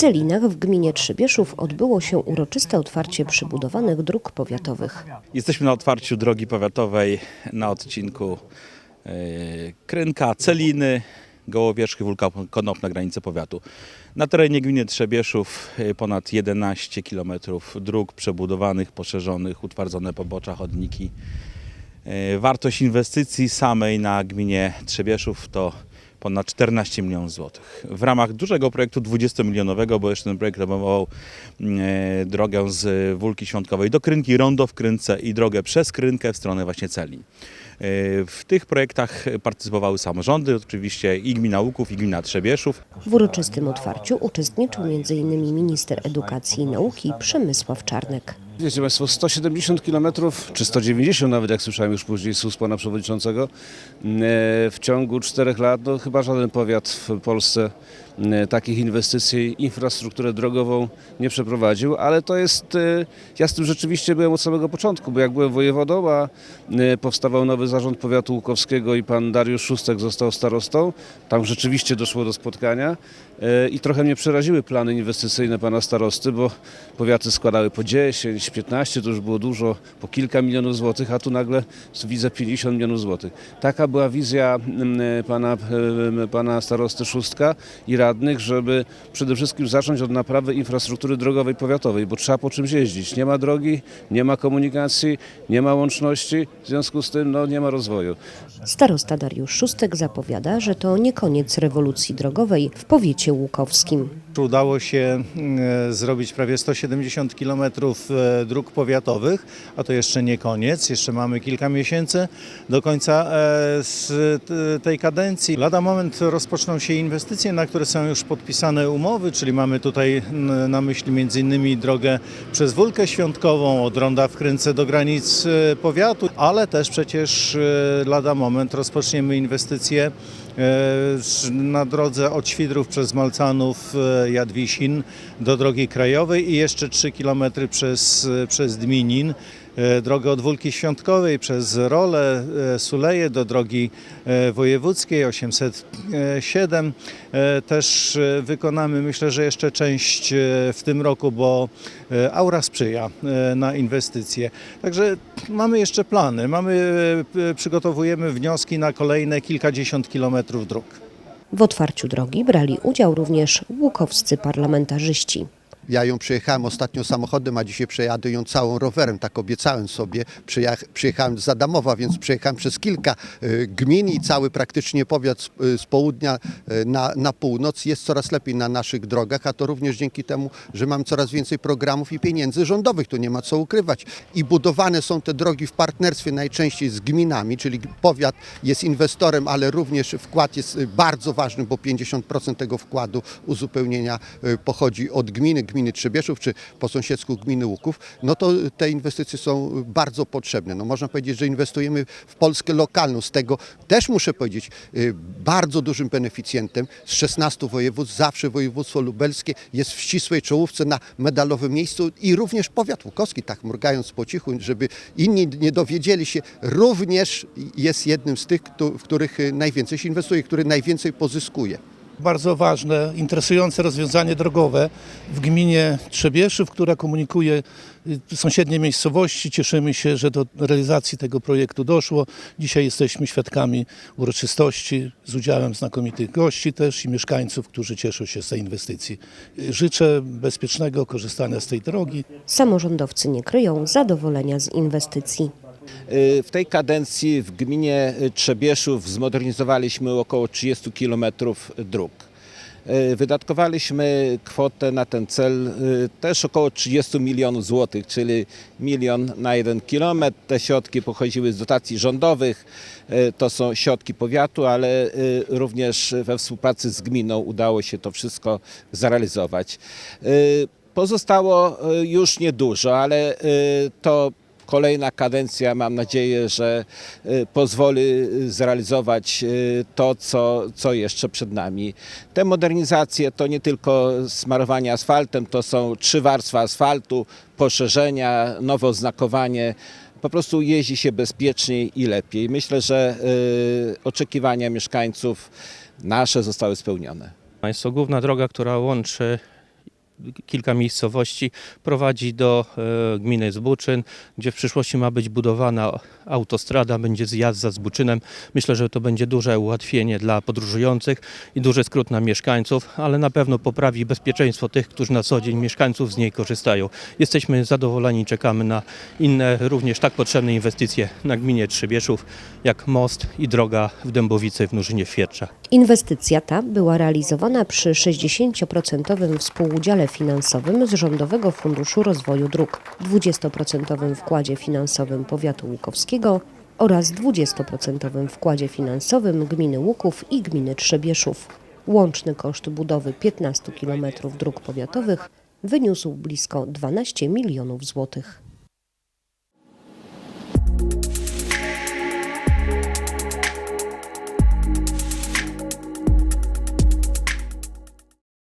Celinach w gminie Trzybieszów odbyło się uroczyste otwarcie przybudowanych dróg powiatowych. Jesteśmy na otwarciu drogi powiatowej na odcinku e, Krynka, Celiny, Gołowierzchy, Wólka Konop na granicy powiatu. Na terenie gminy Trzebieszów e, ponad 11 km dróg przebudowanych, poszerzonych, utwardzone pobocza, chodniki. E, Wartość inwestycji samej na gminie Trzebieszów to ponad 14 milionów złotych. W ramach dużego projektu 20-milionowego, bo jeszcze ten projekt obejmował mm, e, drogę z Wólki Świątkowej do Krynki, rondo w Krynce i drogę przez Krynkę w stronę właśnie Celi. W tych projektach partycypowały samorządy, oczywiście i gmina Łuków, i gmina Trzebieszów. W uroczystym otwarciu uczestniczył m.in. minister edukacji i nauki Przemysław Czarnek. Wiecie Państwo, 170 km, czy 190 nawet, jak słyszałem już później z ust pana przewodniczącego, e, w ciągu czterech lat, no chyba żaden powiat w Polsce takich inwestycji, infrastrukturę drogową nie przeprowadził, ale to jest, e, ja z tym rzeczywiście byłem od samego początku, bo jak byłem wojewodą, a e, powstawał nowy zarząd powiatu łukowskiego i pan Dariusz Szóstek został starostą, tam rzeczywiście doszło do spotkania i trochę mnie przeraziły plany inwestycyjne pana starosty, bo powiaty składały po 10, 15, to już było dużo, po kilka milionów złotych, a tu nagle widzę 50 milionów złotych. Taka była wizja mm, pana, pana starosty Szóstka i radnych, żeby przede wszystkim zacząć od naprawy infrastruktury drogowej powiatowej, bo trzeba po czymś jeździć. Nie ma drogi, nie ma komunikacji, nie ma łączności, w związku z tym no, nie ma rozwoju. Starosta Dariusz Szóstek zapowiada, że to nie koniec rewolucji drogowej w powiecie łukowskim. Udało się e, zrobić prawie 170 km dróg powiatowych, a to jeszcze nie koniec, jeszcze mamy kilka miesięcy do końca e, z t- tej kadencji. Lada moment rozpoczną się inwestycje, na które są już podpisane umowy, czyli mamy tutaj na myśli m.in. drogę przez Wólkę Świątkową, od Ronda w Krynce do granic e, powiatu, ale też przecież e, lada moment rozpoczniemy inwestycje e, na drodze od Świdrów przez Malcanów, e, Jadwisin do drogi krajowej i jeszcze 3 km przez, e, przez Dminin. E, Drogę od Wólki Świątkowej przez Rolę, e, Suleje do drogi e, wojewódzkiej 807. E, Też wykonamy myślę, że jeszcze część w tym roku, bo Aura sprzyja na inwestycje. Także mamy jeszcze plany, mamy, przygotowujemy wnioski na kolejne kilkadziesiąt kilometrów dróg. W otwarciu drogi brali udział również łukowscy parlamentarzyści. Ja ją przejechałem ostatnio samochodem, a dzisiaj przejadę ją całą rowerem. Tak obiecałem sobie. Przyjech- Przyjechałem z Adamowa, więc przejechałem przez kilka y, gmin i cały praktycznie powiat z, y, południa y, na, na północ. Jest coraz lepiej na naszych drogach, a to również dzięki temu, że mamy coraz więcej programów i pieniędzy rządowych. Tu nie ma co ukrywać. I budowane są te drogi w partnerstwie najczęściej z gminami, czyli powiat jest inwestorem, ale również wkład jest bardzo ważny, bo 50% tego wkładu uzupełnienia pochodzi od gminy, gminy Trzebieszów, czy po sąsiedzku gminy Łuków, no to te inwestycje są bardzo potrzebne. No można powiedzieć, że inwestujemy w Polskę lokalną. Z tego też muszę powiedzieć, y, bardzo dużym beneficjentem z 16 województw, zawsze województwo lubelskie jest w ścisłej czołówce na medalowym miejscu i również powiat łukowski, tak mrugając po cichu, żeby inni nie dowiedzieli się, również jest jednym z tych, w których y, najwięcej się inwestuje, który najwięcej pozyskuje. Bardzo ważne, interesujące rozwiązanie drogowe w gminie Trzebieszów, która komunikuje y, sąsiednie miejscowości. Cieszymy się, że do realizacji tego projektu doszło. Dzisiaj jesteśmy świadkami uroczystości z udziałem znakomitych gości też i mieszkańców, którzy cieszą się z tej inwestycji. Y, Życzę bezpiecznego korzystania z tej drogi. Samorządowcy nie kryją zadowolenia z inwestycji. Y, W tej kadencji w gminie Trzebieszów zmodernizowaliśmy około 30 km dróg. Y, Wydatkowaliśmy kwotę na ten cel y, też około 30 milionów złotych, czyli milion na jeden kilometr. Te środki pochodziły z dotacji rządowych, to są środki powiatu, ale również we współpracy z gminą udało się to wszystko zrealizować. Pozostało już niedużo, ale to kolejna kadencja, mam nadzieję, że y, pozwoli y, zrealizować y, to, co, co jeszcze przed nami. Te modernizacje to nie tylko smarowanie asfaltem, to są trzy warstwy asfaltu, poszerzenia, nowe oznakowanie. Po prostu jeździ się bezpieczniej i lepiej. Myślę, że y, oczekiwania mieszkańców nasze zostały spełnione. Jest to główna droga, która łączy kilka miejscowości, prowadzi do e, gminy Zbuczyn, gdzie w przyszłości ma być budowana autostrada, będzie zjazd za Zbuczynem. Myślę, że to będzie duże ułatwienie dla podróżujących i duży skrót na mieszkańców, ale na pewno poprawi bezpieczeństwo tych, którzy na co dzień mieszkańców z niej korzystają. Jesteśmy zadowoleni, czekamy na inne, również tak potrzebne inwestycje na gminie Trzebieszów, jak most i droga w Dębowicy w Nurzynie Świercza. Inwestycja ta była realizowana przy 60% współudziale finansowym z Rządowego Funduszu Rozwoju Dróg, 20% wkładzie finansowym powiatu łukowskiego oraz 20% wkładzie finansowym gminy Łuków i gminy Trzebieszów. Łączny koszt budowy 15 km dróg powiatowych wyniósł blisko 12 milionów złotych.